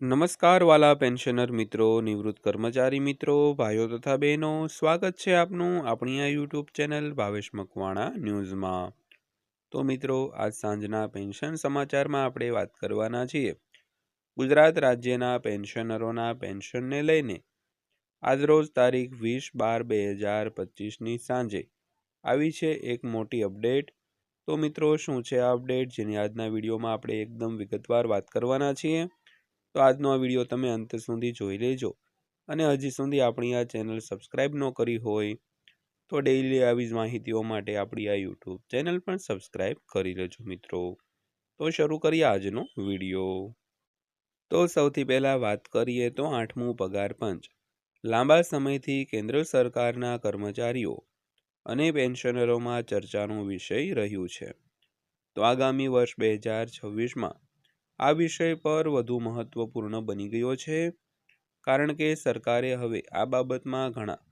નમસ્કાર વાલા પેન્શનર મિત્રો, નિવૃત્ત કર્મચારી મિત્રો, ભાઈઓ તથા બહેનો, સ્વાગત છે આપનું આપણી આ યુટ્યુબ ચેનલ ભાવેશ મકવાણા ન્યૂઝમાં. તો મિત્રો, આજ સાંજના પેન્શન સમાચારમાં આપણે વાત કરવાના છીએ. ગુજરાત રાજ્યના પેન્શનરોના પેન્શનને લઈને આજરોજ તારીખ વીસ બાર બે હજાર પચીસની સાંજે આવી છે એક મોટી અપડેટ. તો મિત્રો, શું છે આ અપડેટ? જેની આજના વિડીયોમાં આપણે એકદમ વિગતવાર વાત કરવાના છીએ. તો આજનો આ વીડિયો તમે અંત સુધી જોઈ લેજો. અને હજી સુધી આપણી આ ચેનલ સબસ્ક્રાઈબ ન કરી હોય તો ડેઈલી આવી જ માહિતીઓ માટે આપણી આ યુટ્યુબ ચેનલ પણ સબસ્ક્રાઈબ કરી લેજો મિત્રો. તો શરૂ કરીએ આજનો વીડિયો. તો સૌથી પહેલાં વાત કરીએ તો આઠમું પગાર પંચ. લાંબા સમયથી કેન્દ્ર સરકારના કર્મચારીઓ અને પેન્શનરોમાં ચર્ચાનો વિષય રહ્યું છે. તો આગામી વર્ષ બે હજાર છવ્વીસમાં આ વિષય પર વધુ મહત્વપૂર્ણ બની ગયો છે, કારણ કે સરકારે હવે આ બાબતમાં ઘણા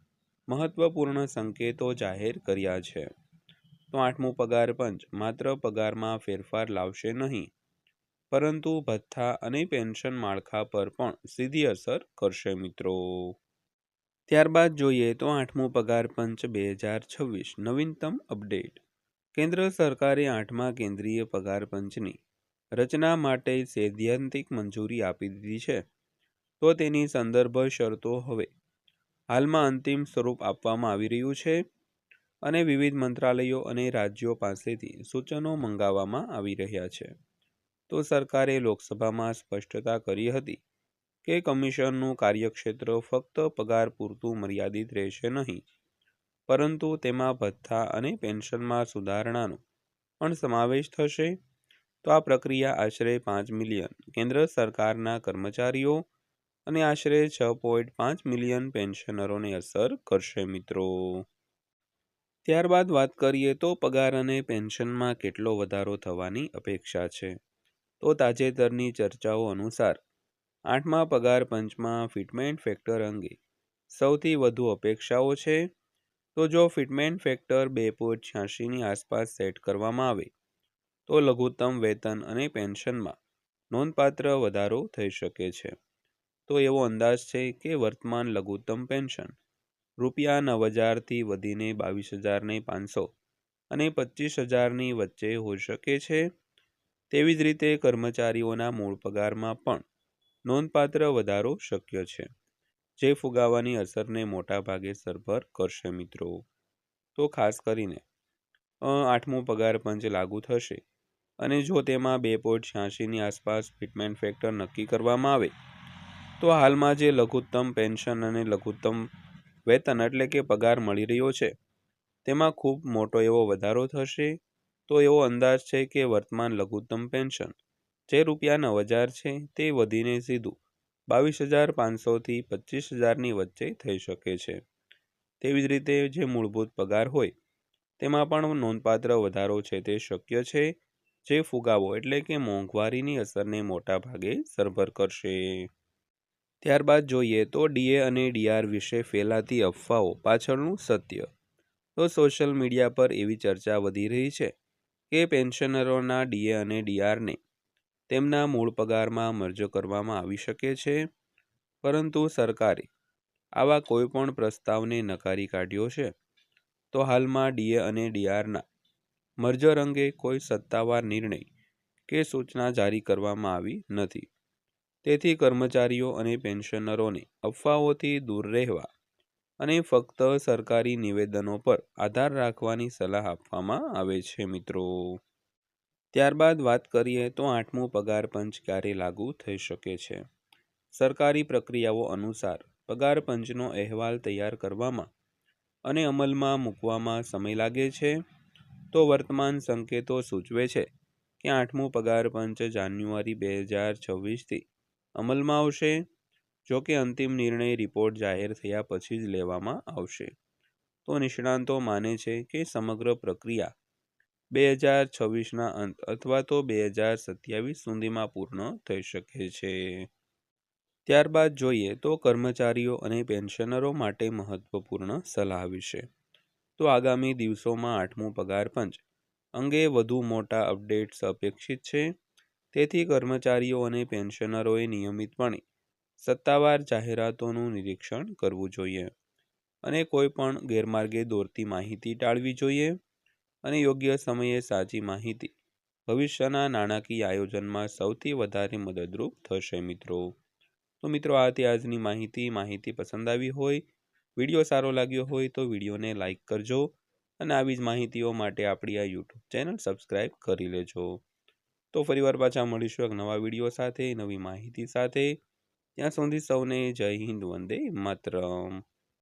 મહત્વપૂર્ણ સંકેતો જાહેર કર્યા છે. તો આઠમું પગાર પંચ, માત્ર પગારમાં ફેરફાર લાવશે નહીં, પરંતુ ભથ્થા અને પેન્શન માળખા પર પણ સીધી અસર કરશે મિત્રો. ત્યારબાદ જોઈએ તો આઠમું પગાર પંચ બે હજાર છવ્વીસ, નવીનતમ અપડેટ. કેન્દ્ર સરકારે આઠમા કેન્દ્રીય પગાર પંચની રચના માટે સૈદ્ધાંતિક મંજૂરી આપી દીધી છે. તો તેની સંદર્ભ શરતો હવે. હાલમાં અંતિમ સ્વરૂપ આપવામાં આવી રહ્યું છે અને વિવિધ મંત્રાલયો અને રાજ્યો પાસેથી સૂચનો મંગાવવામાં આવી રહ્યા છે. તો સરકારે લોકસભામાં સ્પષ્ટતા કરી હતી કે કમિશનનું કાર્યક્ષેત્ર ફક્ત પગાર પૂરતું મર્યાદિત રહેશે નહીં, પરંતુ તેમાં ભથ્થા અને પેન્શનમાં સુધારણાનો પણ સમાવેશ થશે તો આ પ્રક્રિયા આશરે પાંચ મિલિયન. કેન્દ્ર સરકારના કર્મચારીઓ અને આશરે છ પોઈન્ટ પાંચ મિલિયન પેન્શનરોને અસર કરશે મિત્રો. ત્યારબાદ વાત કરીએ તો પગાર અને પેન્શનમાં કેટલો વધારો થવાની અપેક્ષા છે. તો તાજેતરની ચર્ચાઓ અનુસાર, આઠમા પગાર પંચમાં ફિટમેન્ટ ફેક્ટર અંગે સૌથી વધુ અપેક્ષાઓ છે. તો જો ફિટમેન્ટ ફેક્ટર બે પોઈન્ટ છ્યાસીની આસપાસ સેટ કરવામાં આવે તો લઘુત્તમ વેતન અને પેન્શનમાં નોંધપાત્ર વધારો થઈ શકે છે. તો એવો અંદાજ છે કે વર્તમાન લઘુત્તમ પેન્શન રૂપિયા નવ હજારથી વધીને બાવીસ હજારને પાંચસો અને પચીસ હજારની વચ્ચે હોઈ શકે છે. તેવી જ રીતે કર્મચારીઓના મૂળ પગારમાં પણ નોંધપાત્ર વધારો શક્ય છે. જે ફુગાવાની અસરને મોટા ભાગે સરભર કરશે મિત્રો. તો ખાસ કરીને આઠમો પગાર પંચ લાગુ થશે. અને જો તેમાં બે પોઈન્ટ છ્યાસીની આસપાસ ફિટમેન્ટ ફેક્ટર નક્કી કરવામાં આવે, તો હાલમાં જે લઘુત્તમ પેન્શન અને લઘુત્તમ વેતન એટલે કે પગાર મળી રહ્યો છે, તેમાં ખૂબ મોટો એવો વધારો થશે, તો એવો અંદાજ છે કે વર્તમાન લઘુત્તમ પેન્શન જે રૂપિયા નવ હજાર છે તે વધીને સીધું બાવીસ હજાર પાંચસોથી પચીસ હજારની વચ્ચે થઈ શકે છે. તેવી જ રીતે જે મૂળભૂત પગાર હોય, તેમાં પણ નોંધપાત્ર વધારો છે તે શક્ય છે જે ફુગાવો એટલે કે મોંઘવારીની અસરને મોટા ભાગે સરભર કરશે. ત્યારબાદ જોઈએ તો ડીએ અને ડીઆર વિશે ફેલાતી અફવાઓ પાછળનું સત્ય. તો સોશિયલ મીડિયા પર એવી ચર્ચા વધી રહી છે કે પેન્શનરોના ડીએ અને ડીઆરને તેમના મૂળ પગારમાં મરજો કરવામાં આવી શકે છે. પરંતુ સરકારે આવા કોઈપણ પ્રસ્તાવને નકારી કાઢ્યો છે. તો હાલમાં ડીએ અને ડીઆરના મર્જર અંગે કોઈ સત્તાવાર નિર્ણય કે સૂચના જારી કરવામાં આવી નથી. તેથી કર્મચારીઓ અને પેન્શનરોને અફવાઓથી દૂર રહેવા અને ફક્ત સરકારી નિવેદનો પર આધાર રાખવાની સલાહ આપવામાં આવે છે, મિત્રો. ત્યારબાદ વાત કરીએ તો આઠમું પગાર પંચ ક્યારે લાગુ થઈ શકે છે? સરકારી પ્રક્રિયાઓ અનુસાર પગાર પંચનો અહેવાલ તૈયાર કરવામાં અને અમલમાં મૂકવામાં સમય લાગે છે? તો વર્તમાન સંકેતો સૂચવે છે કે આઠમું પગાર પંચ જાન્યુઆરી બે હજાર છવ્વીસથી અમલમાં આવશે, જો કે અંતિમ નિર્ણય રિપોર્ટ જાહેર થયા પછી જ લેવામાં આવશે. તો નિષ્ણાંતો માને છે કે સમગ્ર પ્રક્રિયા બે હજાર છવ્વીસના અંત અથવા તો બે હજાર સત્યાવીસ સુધીમાં પૂર્ણ થઈ શકે છે. ત્યારબાદ જોઈએ તો કર્મચારીઓ અને પેન્શનરો માટે મહત્વપૂર્ણ સલાહ વિશે. તો આગામી દિવસોમાં આઠમું પગાર પંચ. અંગે વધુ મોટા અપડેટ્સ અપેક્ષિત છે. તેથી કર્મચારીઓ અને પેન્શનરોએ નિયમિતપણે સત્તાવાર જાહેરાતોનું નિરીક્ષણ કરવું જોઈએ અને કોઈ પણ ગેરમાર્ગે દોરતી માહિતી ટાળવી જોઈએ અને યોગ્ય સમયે સાચી માહિતી ભવિષ્યના નાણાકીય આયોજનમાં સૌથી વધારે મદદરૂપ થશે મિત્રો. તો મિત્રો, આ હતી આજની માહિતી. માહિતી પસંદ આવી હોય વીડિયો સારો લાગ્યો હોય તો વિડીયોને લાઇક કરજો અને આવી જ માહિતીઓ માટે આપણી આ યુટ્યુબ ચેનલ સબસ્ક્રાઈબ કરી લેજો. તો ફરીવાર પાછા મળીશું એક નવા વીડિયો સાથે, નવી માહિતી સાથે. ત્યાં સુધી સૌને જય હિન્દ, વંદે માતરમ.